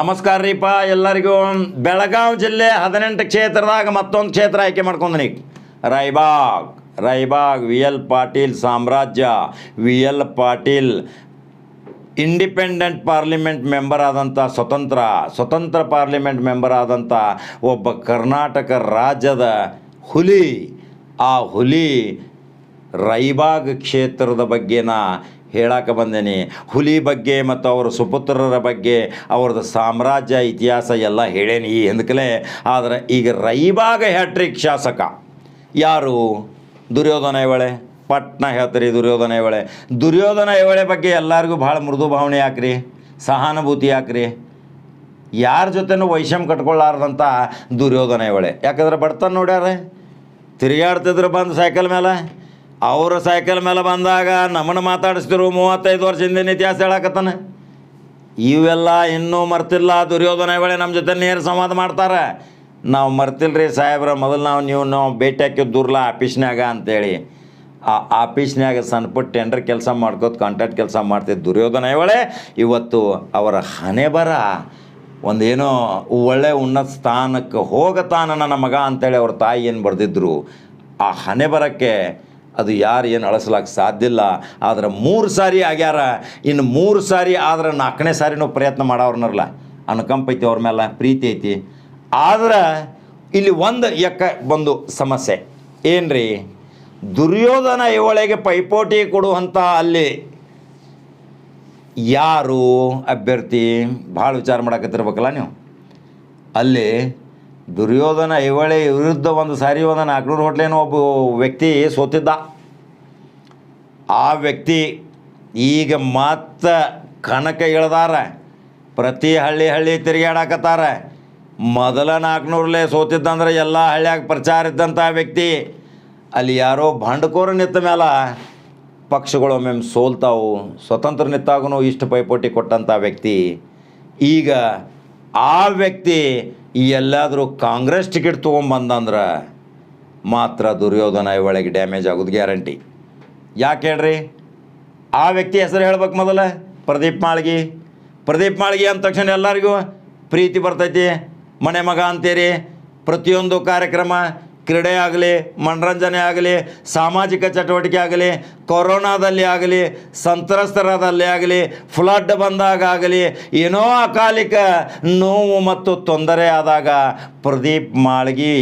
ನಮಸ್ಕಾರ ರೀಪ, ಎಲ್ಲರಿಗೂ. ಬೆಳಗಾವಿ ಜಿಲ್ಲೆ ಹದಿನೆಂಟು ಕ್ಷೇತ್ರದಾಗ ಮತ್ತೊಂದು ಕ್ಷೇತ್ರ ಆಯ್ಕೆ ಮಾಡ್ಕೊಂಡನಿ ರೈಬಾಗ್ ರೈಬಾಗ್, ವಿ ಎಲ್ ಪಾಟೀಲ್ ಸಾಮ್ರಾಜ್ಯ, V L Patil independent parliament member ಆದಂಥ ಸ್ವತಂತ್ರ ಸ್ವತಂತ್ರ ಪಾರ್ಲಿಮೆಂಟ್ ಮೆಂಬರ್ ಆದಂಥ ಒಬ್ಬ ಕರ್ನಾಟಕ ರಾಜ್ಯದ ಹುಲಿ. ಆ ಹುಲಿ ರೈಬಾಗ್ ಕ್ಷೇತ್ರದ ಬಗ್ಗೆ ನಾ ಹೇಳಕ್ಕೆ ಬಂದೇನೆ. ಹುಲಿ ಬಗ್ಗೆ ಮತ್ತು ಅವರ ಸುಪುತ್ರರ ಬಗ್ಗೆ ಅವ್ರದ್ದು ಸಾಮ್ರಾಜ್ಯ, ಇತಿಹಾಸ ಎಲ್ಲ ಹೇಳೇನಿ ಈ ಹಿಂದಕಲೇ. ಆದರೆ ಈಗ ರೈಬಾಗ ಹ್ಯಾಟ್ರಿಕ್ ಶಾಸಕ ಯಾರು? ದುರ್ಯೋಧನ ಇವಳೆ ಪಟ್ನ ಹೇಳ್ತೀರಿ ದುರ್ಯೋಧನ ಇವಳೆ ದುರ್ಯೋಧನ ಇವಳೆ ಬಗ್ಗೆ ಎಲ್ಲರಿಗೂ ಭಾಳ ಮೃದು ಭಾವನೆ ಯಾಕ್ರಿ? ಸಹಾನುಭೂತಿ ಯಾಕ್ರಿ? ಯಾರ ಜೊತೆನೂ ವೈಷಮ್ ಕಟ್ಕೊಳ್ಳಾರ್ದಂಥ ದುರ್ಯೋಧನ ಇವಳೆ ಯಾಕಂದ್ರೆ ಬಡ್ತಾನೆ ನೋಡ್ಯಾರೆ ತಿರುಗಾಡ್ತಿದ್ರು ಬಂದು ಸೈಕಲ್ ಮೇಲೆ ಅವ್ರ ಸೈಕಲ್ ಮೇಲೆ ಬಂದಾಗ ನಮ್ಮನ್ನು ಮಾತಾಡಿಸ್ತಿರು ಮೂವತ್ತೈದು ವರ್ಷದಿಂದ ಇತಿಹಾಸ ಹೇಳಕತ್ತಾನೆ. ಇವೆಲ್ಲ ಇನ್ನೂ ಮರ್ತಿಲ್ಲ, ದುರ್ಯೋಧನ ವೇಳೆ ನಮ್ಮ ಜೊತೆ ನೇರ ಸಂವಾದ ಮಾಡ್ತಾರೆ. ನಾವು ಮರ್ತಿಲ್ರಿ ಸಾಹೇಬ್ರ, ಮೊದಲು ನಾವು ನೀವು ನಾವು ಭೇಟಿ ಹಾಕಿದ್ದೂರ್ಲ ಆಫೀಸ್ನ್ಯಾಗ ಅಂತೇಳಿ. ಆ ಆಫೀಸ್ನ್ಯಾಗ ಸಣ್ಣಪುಟ್ಟ ಟೆಂಡರ್ ಕೆಲಸ ಮಾಡ್ಕೋತ ಕಾಂಟ್ರಾಕ್ಟ್ ಕೆಲಸ ಮಾಡ್ತಿದ್ದ ದುರ್ಯೋಧನ ವೇಳೆ ಇವತ್ತು ಅವರ ಹಣೆ ಬರ ಒಂದೇನೋ ಒಳ್ಳೆ ಉನ್ನತ ಸ್ಥಾನಕ್ಕೆ ಹೋಗತಾನ ನನ್ನ ಮಗ ಅಂತೇಳಿ ಅವ್ರ ತಾಯಿ ಏನು ಬರೆದಿದ್ರು. ಆ ಹಣೆ ಬರಕ್ಕೆ ಅದು ಯಾರು ಏನು ಅಳಿಸ್ಲಾಕ ಸಾಧ್ಯ ಇಲ್ಲ ಆದ್ರೆ ಮೂರು ಸಾರಿ ಆಗ್ಯಾರ. ಇನ್ನು ಮೂರು ಸಾರಿ ಆದ್ರೆ ನಾಲ್ಕನೇ ಸಾರಿನೂ ಪ್ರಯತ್ನ ಮಾಡವ್ರನ್ನರಲ್ಲ ಅನುಕಂಪ ಐತಿ ಅವ್ರ ಮೇಲೆ ಪ್ರೀತಿ ಐತಿ. ಆದ್ರೆ ಇಲ್ಲಿ ಒಂದು ಎಕ್ಕ ಬಂದು ಸಮಸ್ಯೆ. ಏನ್ರಿ? ದುರ್ಯೋಧನ ಇವಳಿಗೆ ಪೈಪೋಟಿ ಕೊಡುವಂಥ ಅಲ್ಲಿ ಯಾರು ಅಭ್ಯರ್ಥಿ? ಭಾಳ ವಿಚಾರ ಮಾಡಕತ್ತಿರ್ಬೇಕಲ್ಲ ನೀವು. ಅಲ್ಲಿ ದುರ್ಯೋಧನ ಐವಳೆ ವಿರುದ್ಧ ಒಂದು ಸಾರಿ ಒಂದು ನಾಲ್ಕುನೂರು ಹೋಟ್ಲೇನೋ ಒಬ್ಬ ವ್ಯಕ್ತಿ ಸೋತಿದ್ದ. ಆ ವ್ಯಕ್ತಿ ಈಗ ಮತ್ತೆ ಕಣಕ ಇಳ್ದಾರ. ಪ್ರತಿ ಹಳ್ಳಿ ಹಳ್ಳಿ ತಿರುಗಾಡಕತ್ತಾರ ಮೊದಲ ನಾಲ್ಕುನೂರಲ್ಲೇ ಸೋತಿದ್ದಂದ್ರೆ ಎಲ್ಲ ಹಳ್ಳಿಯಾಗ ಪ್ರಚಾರ ಇದ್ದಂಥ ವ್ಯಕ್ತಿ. ಅಲ್ಲಿ ಯಾರೋ ಬಂಡಕೋರ ನಿಂತ ಮೇಲೆ ಪಕ್ಷಗಳು ಒಮ್ಮೆ ಸೋಲ್ತಾವು. ಸ್ವತಂತ್ರ ನಿತ್ತಾಗೂ ಇಷ್ಟು ಪೈಪೋಟಿ ಕೊಟ್ಟಂಥ ವ್ಯಕ್ತಿ. ಈಗ ಆ ವ್ಯಕ್ತಿ ಎಲ್ಲಾದರೂ ಕಾಂಗ್ರೆಸ್ ಟಿಕೆಟ್ ತೊಗೊಂಬಂದಂದ್ರೆ ಮಾತ್ರ ದುರ್ಯೋಧನ ಒಳಗೆ ಡ್ಯಾಮೇಜ್ ಆಗೋದು ಗ್ಯಾರಂಟಿ. ಯಾಕೆ ಹೇಳ್ರಿ? ಆ ವ್ಯಕ್ತಿ ಹೆಸರು ಹೇಳ್ಬೇಕು ಮೊದಲ. ಪ್ರದೀಪ್ ಮಾಳ್ಗಿ. ಪ್ರದೀಪ್ ಮಾಳ್ಗಿ ಅಂದ ತಕ್ಷಣ ಎಲ್ಲರಿಗೂ ಪ್ರೀತಿ ಬರ್ತೈತಿ. ಮನೆ ಮಗ ಅಂತೀರಿ. ಪ್ರತಿಯೊಂದು ಕಾರ್ಯಕ್ರಮ ಕ್ರೀಡೆ ಆಗಲಿ, ಮನರಂಜನೆ ಆಗಲಿ, ಸಾಮಾಜಿಕ ಚಟುವಟಿಕೆ ಆಗಲಿ, ಕೊರೋನಾದಲ್ಲಿ ಆಗಲಿ, ಸಂತ್ರಸ್ತರದಲ್ಲಿ ಆಗಲಿ, ಫ್ಲಡ್ ಬಂದಾಗ ಆಗಲಿ, ಏನೋ ಅಕಾಲಿಕ ನೋವು ಮತ್ತು ತೊಂದರೆ ಆದಾಗ ಪ್ರದೀಪ್ ಮಾಳ್ಗಿ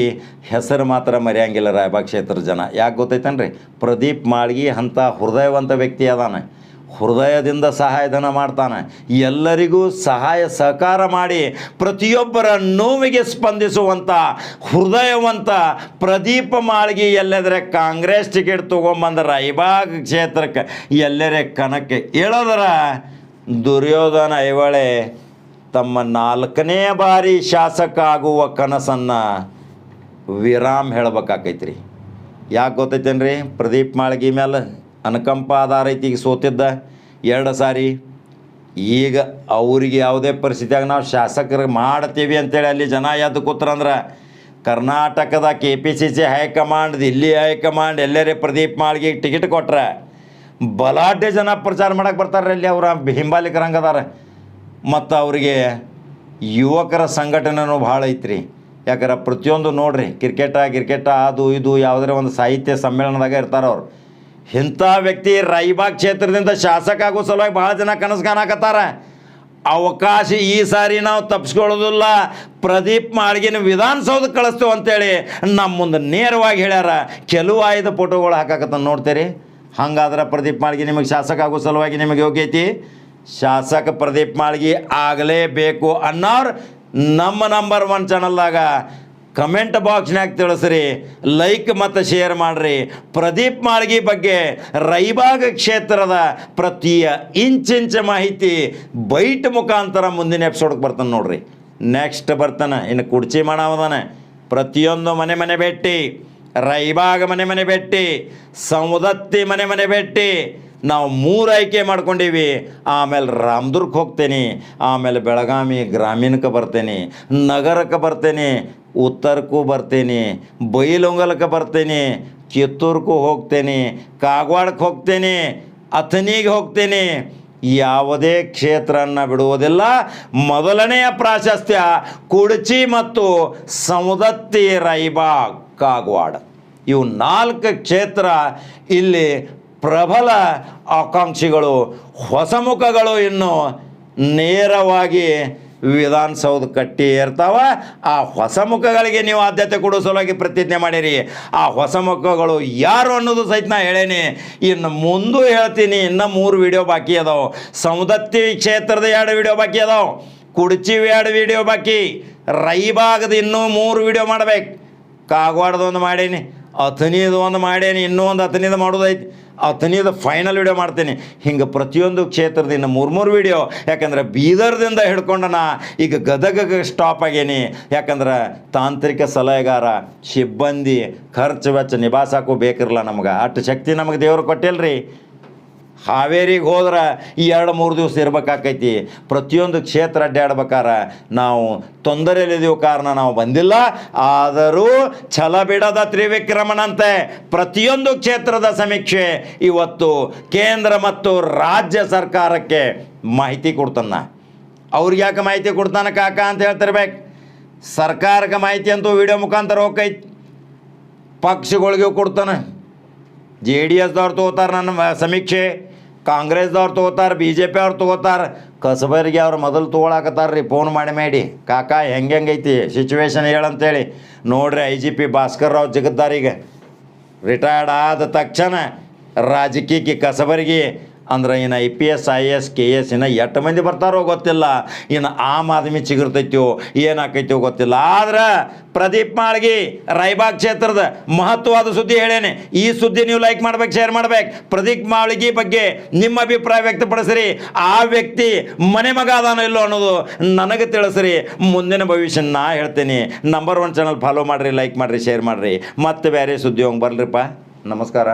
ಹೆಸರು ಮಾತ್ರ ಮರೆಯಂಗಿಲ್ಲ ರಾಯಬಾಗ್ ಕ್ಷೇತ್ರದ ಜನ. ಯಾಕೆ ಗೊತ್ತೈತೇನ್ರಿ? ಪ್ರದೀಪ್ ಮಾಳ್ಗಿ ಅಂಥ ಹೃದಯವಂತ ವ್ಯಕ್ತಿ ಅದಾನೆ. ಹೃದಯದಿಂದ ಸಹಾಯಧನ ಮಾಡ್ತಾನೆ. ಎಲ್ಲರಿಗೂ ಸಹಾಯ ಸಹಕಾರ ಮಾಡಿ ಪ್ರತಿಯೊಬ್ಬರ ನೋವಿಗೆ ಸ್ಪಂದಿಸುವಂಥ ಹೃದಯವಂತ ಪ್ರದೀಪ ಮಾಳಿಗೆ ಎಲ್ಲೆದರೆ ಕಾಂಗ್ರೆಸ್ ಟಿಕೆಟ್ ತೊಗೊಂಬಂದ ರೈಬಾಗ್ ಕ್ಷೇತ್ರಕ್ಕೆ ಎಲ್ಲರೇ ಕಣಕ್ಕೆ ಹೇಳದರ ದುರ್ಯೋಧನ ಐವಳೆ ತಮ್ಮ ನಾಲ್ಕನೇ ಬಾರಿ ಶಾಸಕ ಆಗುವ ಕನಸನ್ನು ವಿರಾಮ್ ಹೇಳ್ಬೇಕಾಕೈತ್ರಿ. ಯಾಕೆ ಗೊತ್ತೈತೇನ್ರಿ? ಪ್ರದೀಪ್ ಮಾಳ್ಗಿ ಮೇಲೆ ಅನುಕಂಪ ಆಧಾರ ಐತಿ, ಈಗ ಸೋತಿದ್ದ ಎರಡು ಸಾರಿ. ಈಗ ಅವ್ರಿಗೆ ಯಾವುದೇ ಪರಿಸ್ಥಿತಿಯಾಗ ನಾವು ಶಾಸಕರು ಮಾಡ್ತೀವಿ ಅಂತೇಳಿ ಅಲ್ಲಿ ಜನ ಎದ್ದು ಕೂತ್ರಂದ್ರೆ ಕರ್ನಾಟಕದ K P C C high command, Delhi high command, ಎಲ್ಲರೇ Pradeep Malge ticket ಕೊಟ್ರೆ ಬಲಾಢ್ಯ ಜನ ಪ್ರಚಾರ ಮಾಡಕ್ಕೆ ಬರ್ತಾರೆ ಅಲ್ಲಿ ಅವರ ಹಿಂಬಾಲಿಕರಂಗದಾರ ಮತ್ತು ಅವರಿಗೆ ಯುವಕರ ಸಂಘಟನೆನೂ ಭಾಳ ಐತ್ರಿ. ಯಾಕಂದ್ರೆ ಪ್ರತಿಯೊಂದು ನೋಡ್ರಿ, ಕ್ರಿಕೆಟ, ಗಿರ್ಕೆಟ, ಅದು, ಇದು ಯಾವುದೇ ಒಂದು ಸಾಹಿತ್ಯ ಸಮ್ಮೇಳನದಾಗ ಇರ್ತಾರೆ ಅವ್ರು. ಇಂಥ ವ್ಯಕ್ತಿ ರಾಯಬಾಗ್ ಕ್ಷೇತ್ರದಿಂದ ಶಾಸಕ ಆಗೋ ಸಲುವಾಗಿ ಭಾಳ ಜನ ಕನಸು ಕಾಣಕತ್ತಾರ. ಅವಕಾಶ ಈ ಸಾರಿ ನಾವು ತಪ್ಪಿಸ್ಕೊಳ್ಳೋದಿಲ್ಲ ಪ್ರದೀಪ್ ಮಾಳ್ಗಿನ ವಿಧಾನಸೌಧಕ್ಕೆ ಕಳಿಸ್ತೇವೆ ಅಂತೇಳಿ ನಮ್ಮ ಮುಂದೆ ನೇರವಾಗಿ ಹೇಳ್ಯಾರ. ಕೆಲವು ಆಯ್ದ ಫೋಟೋಗಳು ಹಾಕಾಕತ್ತ ನೋಡ್ತೀರಿ. ಹಂಗಾದ್ರೆ ಪ್ರದೀಪ್ ಮಾಳ್ಗಿ ನಿಮಗೆ ಶಾಸಕ ಆಗೋ ಸಲುವಾಗಿ ನಿಮಗೆ ಯೋಗ್ಯ ಐತಿ ಶಾಸಕ ಪ್ರದೀಪ್ ಮಾಳ್ಗಿ ಆಗಲೇಬೇಕು ಅನ್ನೋರು ನಮ್ಮ ನಂಬರ್ ಒನ್ ಚಾನಲ್ದಾಗ ಕಮೆಂಟ್ ಬಾಕ್ಸ್ನಾಗ ತಿಳಿಸ್ರಿ ಲೈಕ್ ಮತ್ತು ಶೇರ್ ಮಾಡಿರಿ. ಪ್ರದೀಪ್ ಮಾಳ್ಗಿ ಬಗ್ಗೆ ರೈಬಾಗ ಕ್ಷೇತ್ರದ ಪ್ರತಿಯ ಇಂಚಿಂಚ ಮಾಹಿತಿ ಬೈಟ್ ಮುಖಾಂತರ ಮುಂದಿನ ಎಪಿಸೋಡ್ಗೆ ಬರ್ತಾನೆ ನೋಡ್ರಿ. ನೆಕ್ಸ್ಟ್ ಬರ್ತಾನೆ, ಇನ್ನು ಕುಡ್ಚಿ ಮಾಡವದಾನೆ. ಪ್ರತಿಯೊಂದು ಮನೆ ಮನೆ ಭೇಟಿ, ರೈಬಾಗ ಮನೆ ಮನೆ ಭೇಟಿ ಸೌದತ್ತಿ ಮನೆ ಮನೆ ಭೇಟಿ. ನಾವು ಮೂರು ಆಯ್ಕೆ ಮಾಡ್ಕೊಂಡೀವಿ. ಆಮೇಲೆ ರಾಮದುರ್ಗ ಹೋಗ್ತೇನೆ, ಆಮೇಲೆ ಬೆಳಗಾವಿ ಗ್ರಾಮೀಣಕ್ಕೆ ಬರ್ತೇನೆ, ನಗರಕ್ಕೆ ಬರ್ತೇನೆ ಉತ್ತರಕ್ಕೂ ಬರ್ತೇನೆ, ಬೈಲೊಂಗಲಕ್ಕೆ ಬರ್ತೇನೆ, ಕಿತ್ತೂರ್ಗೂ ಹೋಗ್ತೇನೆ, ಕಾಗವಾಡಕ್ಕೆ ಹೋಗ್ತೇನೆ ಅಥನಿಗೆ ಹೋಗ್ತೇನೆ. ಯಾವುದೇ ಕ್ಷೇತ್ರವನ್ನು ಬಿಡುವುದಿಲ್ಲ. ಮೊದಲನೆಯ ಪ್ರಾಶಸ್ತ್ಯ ಕುಡಚಿ ಮತ್ತು ಸೌದತ್ತಿ ರೈಬಾಗ್ ಕಾಗವಾಡ. ಇವು ನಾಲ್ಕು ಕ್ಷೇತ್ರ ಇಲ್ಲಿ ಪ್ರಬಲ ಆಕಾಂಕ್ಷಿಗಳು, ಹೊಸಮುಖಗಳು ಇನ್ನು ನೇರವಾಗಿ ವಿಧಾನಸೌಧ ಕಟ್ಟಿ ಇರ್ತಾವ ಆ ಹೊಸ ಮುಖಗಳಿಗೆ ನೀವು ಆದ್ಯತೆ ಕೊಡೋ ಸಲುವಾಗಿ ಪ್ರತಿಜ್ಞೆ ಮಾಡಿರಿ. ಆ ಹೊಸ ಮುಖಗಳು ಯಾರು ಅನ್ನೋದು ಸಹಿತ ನಾ ಹೇಳೇನಿ. ಇನ್ನು ಮುಂದೂ ಹೇಳ್ತೀನಿ, ಇನ್ನು ಮೂರು ವಿಡಿಯೋ ಬಾಕಿ ಅದಾವೆ. ಸೌದತ್ತಿ ಕ್ಷೇತ್ರದ ಎರಡು ವಿಡಿಯೋ ಬಾಕಿ ಅದಾವೆ. ಕುಡ್ಚಿ ಎರಡು ವಿಡಿಯೋ ಬಾಕಿ. ರೈಬಾಗದ ಇನ್ನೂ ಮೂರು ವಿಡಿಯೋ ಮಾಡ್ಬೇಕು. ಕಾಗವಾಡದ ಒಂದು ಮಾಡೀನಿ. ಅಥನಿದು ಒಂದು ಮಾಡೇನಿ ಇನ್ನೂ ಒಂದು ಅಥನಿದು ಮಾಡೋದೈತಿ. ಅಥನಿದು ಫೈನಲ್ ವಿಡಿಯೋ ಮಾಡ್ತೀನಿ. ಹಿಂಗೆ ಪ್ರತಿಯೊಂದು ಕ್ಷೇತ್ರದಿಂದ ಮೂರು ಮೂರು ವಿಡಿಯೋ ಯಾಕಂದ್ರೆ ಬೀದರ್ದಿಂದ ಹಿಡ್ಕೊಂಡು ಈಗ ಗದಗ ಸ್ಟಾಪ್ ಆಗೇನಿ. ಯಾಕಂದ್ರೆ ತಾಂತ್ರಿಕ ಸಲಹೆಗಾರ, ಸಿಬ್ಬಂದಿ, ಖರ್ಚು ವೆಚ್ಚ ನಿಭಾಯಿಸಕ್ಕೂ ಬೇಕಿರಲ್ಲ ನಮ್ಗೆ. ಅಷ್ಟು ಶಕ್ತಿ ನಮಗೆ ಕೊಟ್ಟಿಲ್ಲ ಕೊಟ್ಟಿಲ್ರಿ. ಹಾವೇರಿಗೆ ಹೋದ್ರೆ ಈ ಎರಡು ಮೂರು ದಿವಸ ಇರ್ಬೇಕಾಕೈತಿ. ಪ್ರತಿಯೊಂದು ಕ್ಷೇತ್ರ ಅಡ್ಡಾಡ್ಬೇಕಾರ ನಾವು ತೊಂದರೆಯಲ್ಲಿದ್ದೀವಿ ಕಾರಣ ನಾವು ಬಂದಿಲ್ಲ. ಆದರೂ ಛಲ ಬಿಡದ ತ್ರಿವಿಕ್ರಮನಂತೆ ಪ್ರತಿಯೊಂದು ಕ್ಷೇತ್ರದ ಸಮೀಕ್ಷೆ ಇವತ್ತು ಕೇಂದ್ರ ಮತ್ತು ರಾಜ್ಯ ಸರ್ಕಾರಕ್ಕೆ ಮಾಹಿತಿ ಕೊಡ್ತಾನ. ಅವ್ರಿಗೆ ಯಾಕೆ ಮಾಹಿತಿ ಕೊಡ್ತಾನೆ ಕಾಕ ಅಂತ ಹೇಳ್ತಿರ್ಬೇಕು. ಸರ್ಕಾರಕ್ಕೆ ಮಾಹಿತಿ ಅಂತೂ ವಿಡಿಯೋ ಮುಖಾಂತರ ಹೋಗೈತಿ ಪಕ್ಷಗಳಿಗೂ ಕೊಡ್ತಾನೆ. ಜೆ ಡಿ ಎಸ್ದವ್ರು ತೋತಾರೆ ನನ್ನ ಸಮೀಕ್ಷೆ. ಕಾಂಗ್ರೆಸ್ದವ್ರು ತೊಗೋತಾರೆ ಬಿ ಜೆ ಪಿ ಅವ್ರು ತೊಗೋತಾರೆ, ಕಸಬರಿಗೆ ಅವ್ರು ಮೊದಲು ತೊಗೊಳಕತ್ತಾರ ಫೋನ್ ಮಾಡಿ ಮಾಡಿ. ಕಾಕ, ಹೆಂಗೆ ಹೆಂಗೈತಿ ಸಿಚುವೇಶನ್ ಹೇಳಂತೇಳಿ ನೋಡ್ರಿ I G P Bhaskar Rao ಜಗದ್ದಾರಿಗೆ retired ಆದ ತಕ್ಷಣ ರಾಜಕೀಯಕ್ಕೆ ಕಸಬರಿಗೆ ಅಂದ್ರೆ ಇನ್ನು I P S I S K S ಇನ್ನು ಎಷ್ಟು ಮಂದಿ ಬರ್ತಾರೋ ಗೊತ್ತಿಲ್ಲ. ಇನ್ನು ಆಮ್ ಆದ್ಮಿ ಚಿಗುರ್ತೈತ್ಯೋ ಏನಾಕೈತೋ ಗೊತ್ತಿಲ್ಲ. ಆದ್ರೆ ಪ್ರದೀಪ್ ಮಾಳ್ಗಿ ರಾಯಬಾಗ್ ಕ್ಷೇತ್ರದ ಮಹತ್ವವಾದ ಸುದ್ದಿ ಹೇಳೇನೆ. ಈ ಸುದ್ದಿ ನೀವು ಲೈಕ್ ಮಾಡ್ಬೇಕು ಶೇರ್ ಮಾಡ್ಬೇಕು. ಪ್ರದೀಪ್ ಮಾಳ್ಗಿ ಬಗ್ಗೆ ನಿಮ್ಮ ಅಭಿಪ್ರಾಯ ವ್ಯಕ್ತಪಡಿಸ್ರಿ. ಆ ವ್ಯಕ್ತಿ ಮನೆ ಮಗ ಅದಾನೋ ಇಲ್ಲೋ ಅನ್ನೋದು ನನಗೆ ತಿಳಿಸ್ರಿ. ಮುಂದಿನ ಭವಿಷ್ಯ ನಾ ಹೇಳ್ತೀನಿ. ನಂಬರ್ ಒನ್ ಚಾನಲ್ ಫಾಲೋ ಮಾಡಿರಿ ಲೈಕ್ ಮಾಡಿರಿ ಶೇರ್ ಮಾಡಿರಿ. ಮತ್ತೆ ಬೇರೆ ಸುದ್ದಿ ಹೋಗಿ ಬರ್ರಿಪ್ಪ ನಮಸ್ಕಾರ.